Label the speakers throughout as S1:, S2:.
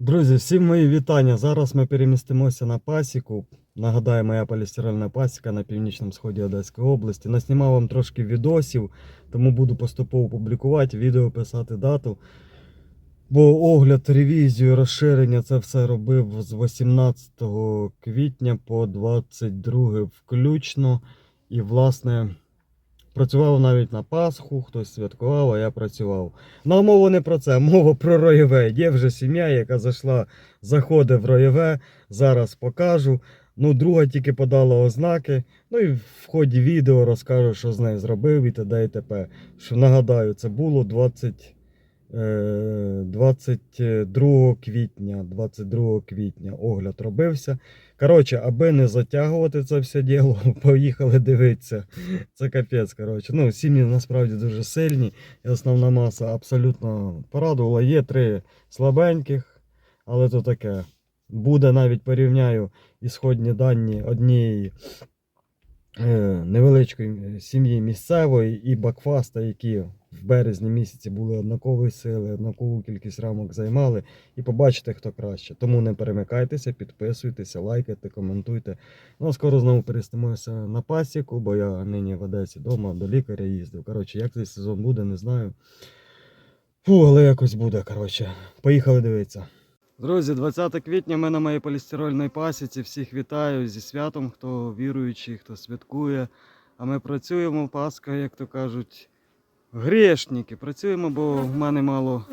S1: Друзі, всім мої вітання. Зараз ми перемістимося на пасіку. Нагадаю, моя полістирольна пасіка на північному сході Одеської області. Наснімав вам трошки відосів, тому буду поступово публікувати, відео писати дату. Бо огляд, ревізію, розширення це все робив з 18 квітня по 22 включно. І, власне, працював навіть на Пасху, хтось святкував, а я працював. Ну, а мова не про це, мова про роєве. Є вже сім'я, яка зайшла, заходить в роєве. Зараз покажу. Ну, друга тільки подала ознаки. Ну і в ході відео розкажу, що з нею зробив і т.д. і т.п. Що нагадаю, це було 20, е, 22 квітня. 22 квітня огляд робився. Коротше, аби не затягувати це все діло, поїхали дивитися. Це капець, коротше. Ну, сім'ї насправді дуже сильні. І основна маса абсолютно порадувала. Є три слабеньких, але то таке. Буде навіть порівняю ісходні дані однієї е, невеличкої сім'ї місцевої і Бакфаста, які в березні місяці були однакової сили, однакову кількість рамок займали, і побачите, хто краще. Тому не перемикайтеся, підписуйтеся, лайкайте, коментуйте. Ну, а скоро знову перестимося на пасіку, бо я нині в Одесі вдома до лікаря їздив. Коротше, як цей сезон буде, не знаю. Фу, але якось буде, коротше. Поїхали дивитися. Друзі, 20 квітня ми на моїй полістирольній пасіці. Всіх вітаю зі святом, хто віруючий, хто святкує. А ми працюємо, Пасха, як то кажуть, грешники. Працюємо, бо в мене мало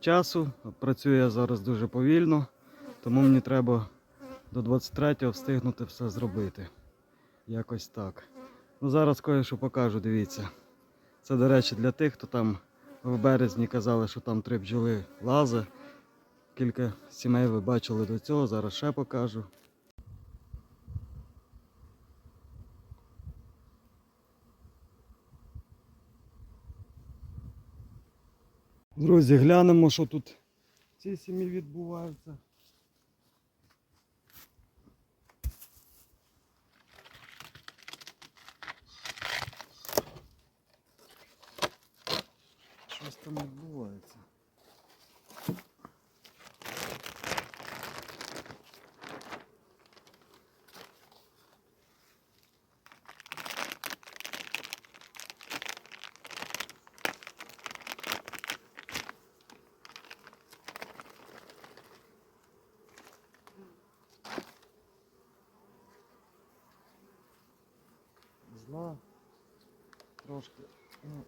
S1: часу. Працюю я зараз дуже повільно, тому мені треба до 23-го встигнути все зробити. Якось так. Ну зараз кое-що покажу, дивіться. Це, до речі, для тих, хто там в березні казали, що там три бджоли лазе. Кілька сімей ви бачили до цього, зараз ще покажу. Друзі, глянемо, що тут в цій сім'ї відбувається. Щось там відбувається. Зла трошки. Ну.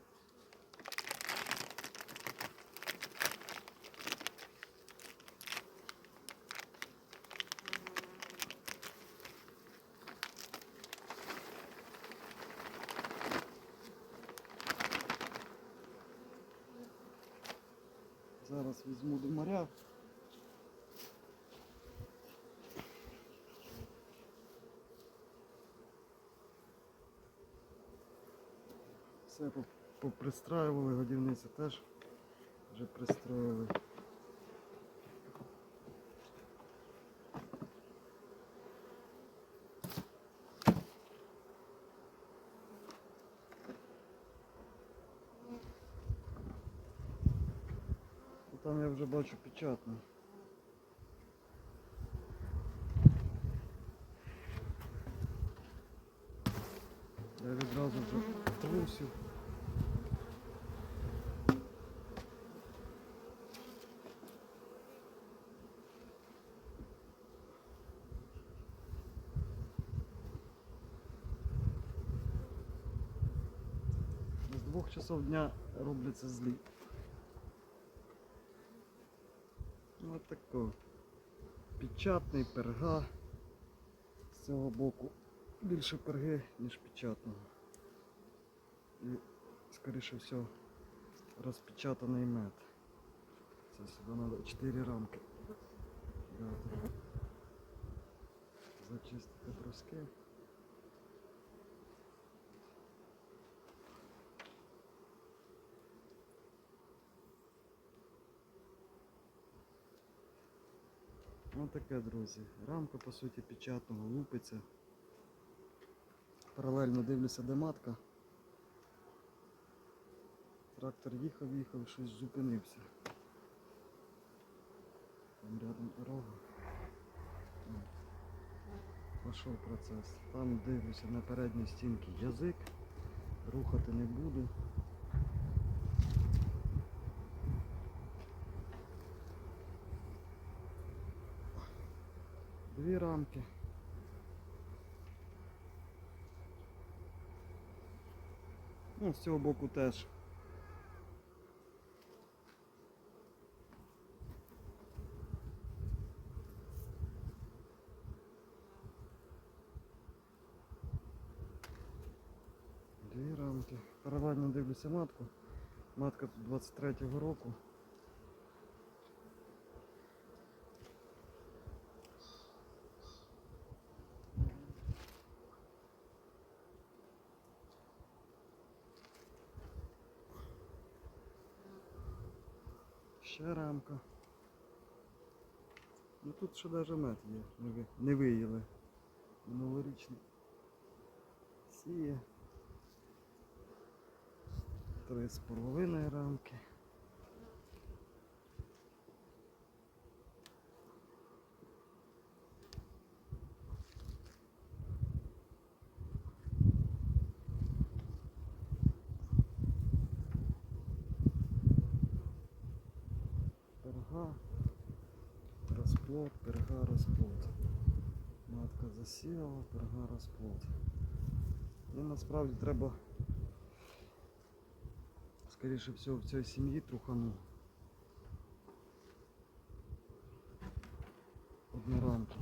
S1: Зараз візьму до моря. Все попристраювали, годівниці теж вже пристроїли. Там я вже бачу печатно. Я відразу вже трусив. З двох часов дня робляться злі. Ну, Ось тако. Печатний перга. З цього боку більше перги, ніж печатного. І, скоріше всього, розпечатаний мед. Це сюди треба 4 рамки. Зачистити бруски. Таке, друзі. Рамка по суті печатного лупиться. Паралельно дивлюся, де матка. Трактор їхав, їхав, щось зупинився. Там рядом дорога. Пішов процес. Там дивлюся на передній стінці язик. Рухати не буду. Дві рамки. Ну, з цього боку теж. Дві рамки. Паралельно дивлюся матку. Матка тут 23-го року. Ще рамка. Ну тут ще навіть мед є, не, ви, виїли. Минулорічний. Сіє. Три з половиною рамки. Перга, розплод, перга, розплод. Матка засіяла, перга, розплод. І насправді треба, скоріше всього, в цій сім'ї трухану. Одну рамку.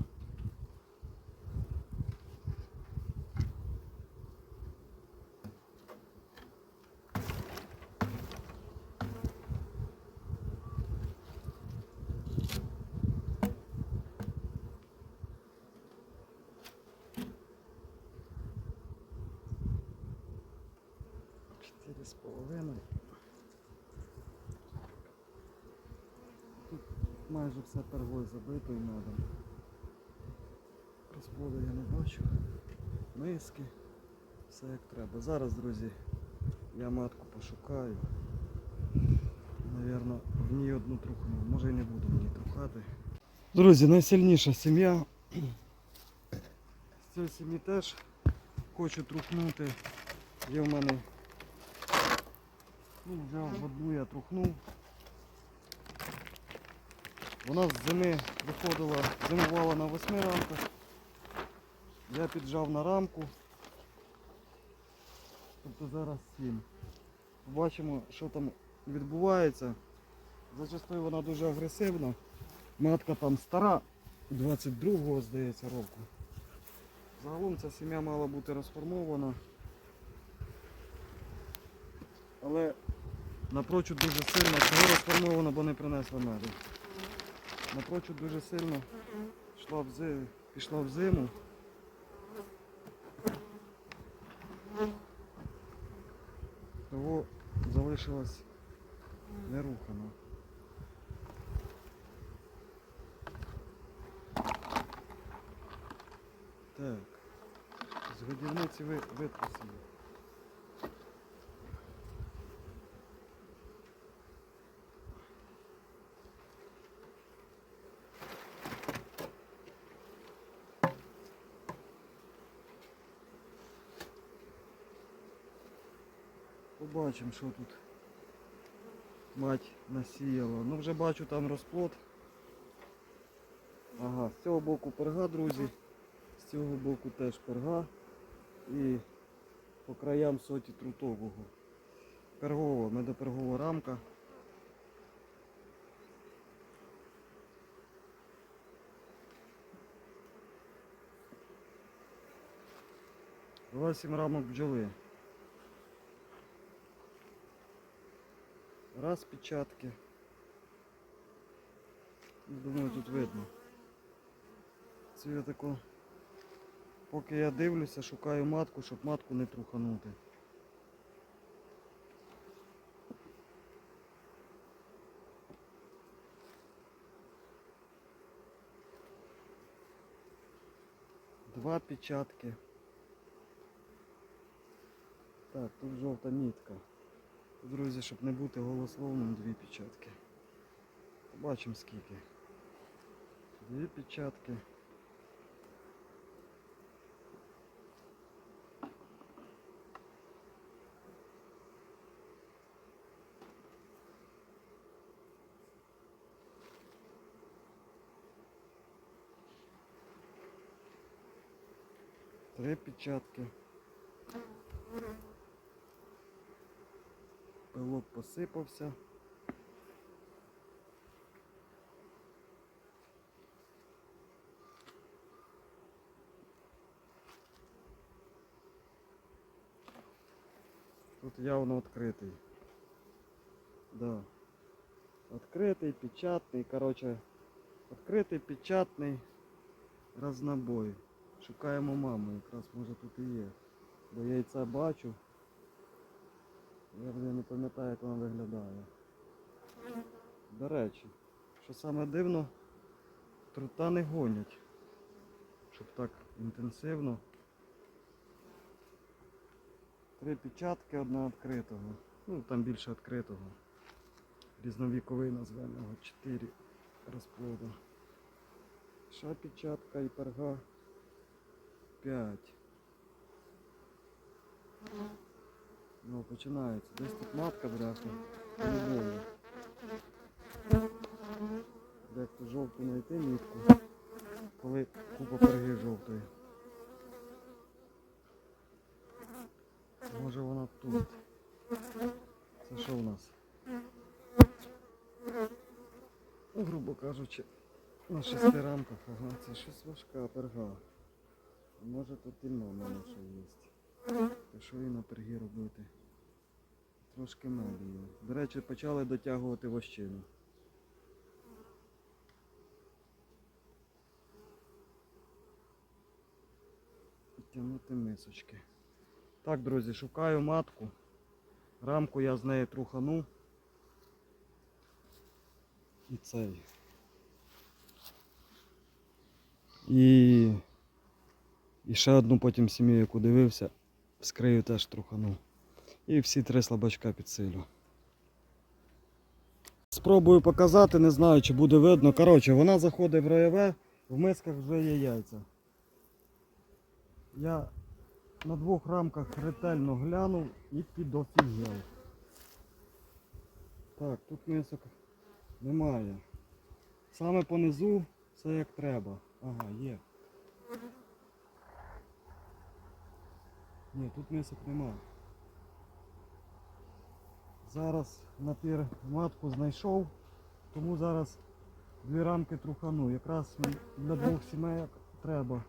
S1: Чотири з половиною. Тут майже все пергою забито і надо. Розплоду я не бачу. Миски. Все як треба. Зараз, друзі, я матку пошукаю. Навірно, в ній одну трухну. Може і не буду мені трухати. Друзі, найсильніша сім'я. З цієї сім'ї теж хочу трухнути. Є в мене Ну, взяв одну я трухнув. Вона з зими виходила, зимувала на восьми рамках. Я піджав на рамку. Тобто зараз сім. Побачимо, що там відбувається. Зачастую вона дуже агресивна. Матка там стара, 22-го, здається, року. Загалом ця сім'я мала бути розформована. Але напрочуд дуже сильно, чого розформовано, бо не принесла меду. Напрочуд дуже сильно йшла в зи- пішла в зиму. Того залишилась нерухана. Так, з годівниці ви, витрусили. Побачимо, що тут мать насіяла. Ну вже бачу там розплод. Ага, з цього боку перга, друзі. З цього боку теж перга. І по краям соті трутового. Пергова, медопергова рамка. Вісім рамок бджоли. Раз печатки. Думаю, тут видно. Це я тако. Поки я дивлюся, шукаю матку, щоб матку не труханути. Два печатки. Так, тут жовта нітка. Друзі, щоб не бути голословним, дві печатки. Побачимо скільки. Дві печатки. Три печатки. Пилок посипався. Тут явно відкритий. Да. Відкритий, печатний, короче, відкритий, печатний разнобой. Шукаємо маму, якраз може тут і є. Бо яйця бачу. Я вже не пам'ятаю, як вона виглядає. До речі, що саме дивно, трута не гонять. Щоб так інтенсивно. Три печатки, одна відкритого. Ну там більше відкритого. Різновіковий назвемо його. Чотири розплода. Ша печатка і перга. П'ять. Ну, починається. Десь тут матка бляха. По-любому. Як ту жовту знайти мітку. Коли купа перги жовтої. Може вона тут. Це що у нас? Ну, грубо кажучи, на шести рамках, ага, це щось важка перга. Може тут і мене що є. І на пергі робити? Трошки медленно. До речі, почали дотягувати вощину. Тягнути мисочки. Так, друзі, шукаю матку. Рамку я з неї трухану. І цей. І, і ще одну потім сім'ю, яку дивився, вскрию теж трухану. І всі три слабачка підсилю. Спробую показати, не знаю, чи буде видно. Коротше, вона заходить в роєве, в мисках вже є яйця. Я на двох рамках ретельно глянув і підофігел. Так, тут мисок немає. Саме понизу все як треба. Ага, є. Ні, тут мисок немає. Зараз напір матку знайшов, тому зараз дві рамки трухану. Якраз для двох сімейок треба.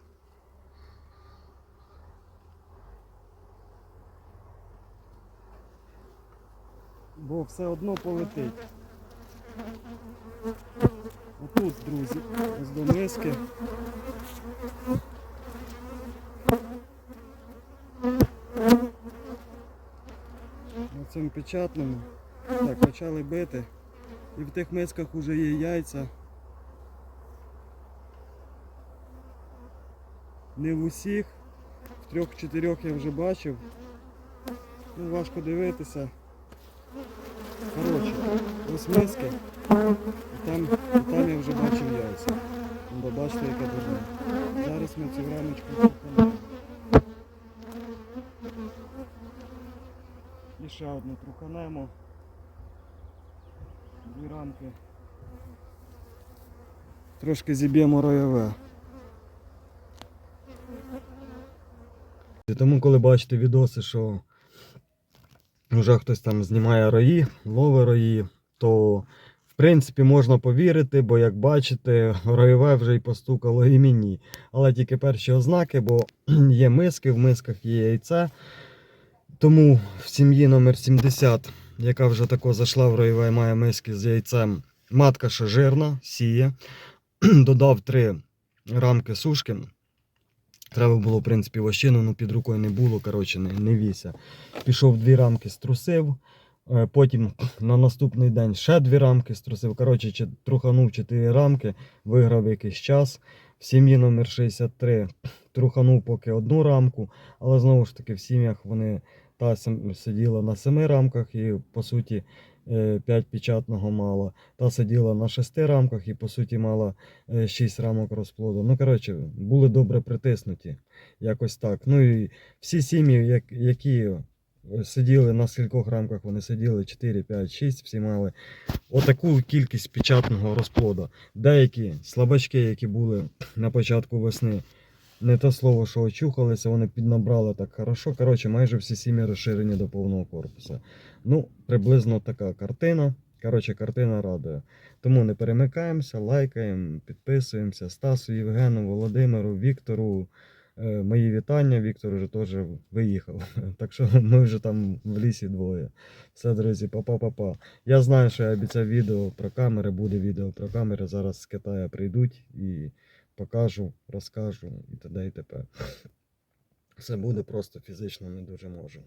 S1: Бо все одно полетить. Отут, друзі, ось до миски. Цьому печатному. Так, почали бити. І в тих мисках вже є яйця. Не в усіх. В трьох-чотирьох я вже бачив. Ну, важко дивитися. Коротше, ось миски. І там, і там я вже бачив яйця. Бо бачите, яке дурне. Зараз ми цю рамочку труханемо. І ще одну труханемо. Дві рамки. Трошки зіб'ємо роєве. Тому коли бачите відоси, що вже хтось там знімає рої, ловить рої, то в принципі можна повірити, бо як бачите, роєве вже й постукало і мені. Але тільки перші ознаки, бо є миски, в мисках є яйце. Тому в сім'ї номер 70, яка вже тако зайшла в роєве, має миски з яйцем. Матка ще жирна, сіє. Додав три рамки сушки. Треба було, в принципі, вощину, ну під рукою не було, коротше, не, не віся. Пішов дві рамки, струсив. Е, Потім на наступний день ще дві рамки струсив. Коротше, труханув чотири рамки, виграв якийсь час. В сім'ї номер 63 труханув поки одну рамку, але знову ж таки в сім'ях вони та сиділа на семи рамках і по суті 5 печатного мала. Та сиділа на 6 рамках і по суті мала 6 рамок розплоду. Ну, коротше, були добре притиснуті. Якось так. Ну і всі сім'ї, які е, сиділи на скількох рамках, вони сиділи 4, 5, 6, всі мали отаку кількість печатного розплоду. Деякі слабачки, які були на початку весни, не те слово, що очухалися, вони піднабрали так хорошо. Коротше, майже всі сім'ї розширені до повного корпусу. Ну, приблизно така картина. Коротше, картина радує. Тому не перемикаємося, лайкаємо, підписуємося. Стасу, Євгену, Володимиру, Віктору. Е, Мої вітання. Віктор вже теж виїхав. Так що ми вже там в лісі двоє. Все, друзі, па-па-па-па. Я знаю, що я обіцяв відео про камери, буде відео про камери. Зараз з Китаю прийдуть і покажу, розкажу і т.д. і т.п. Все буде просто фізично не дуже можу.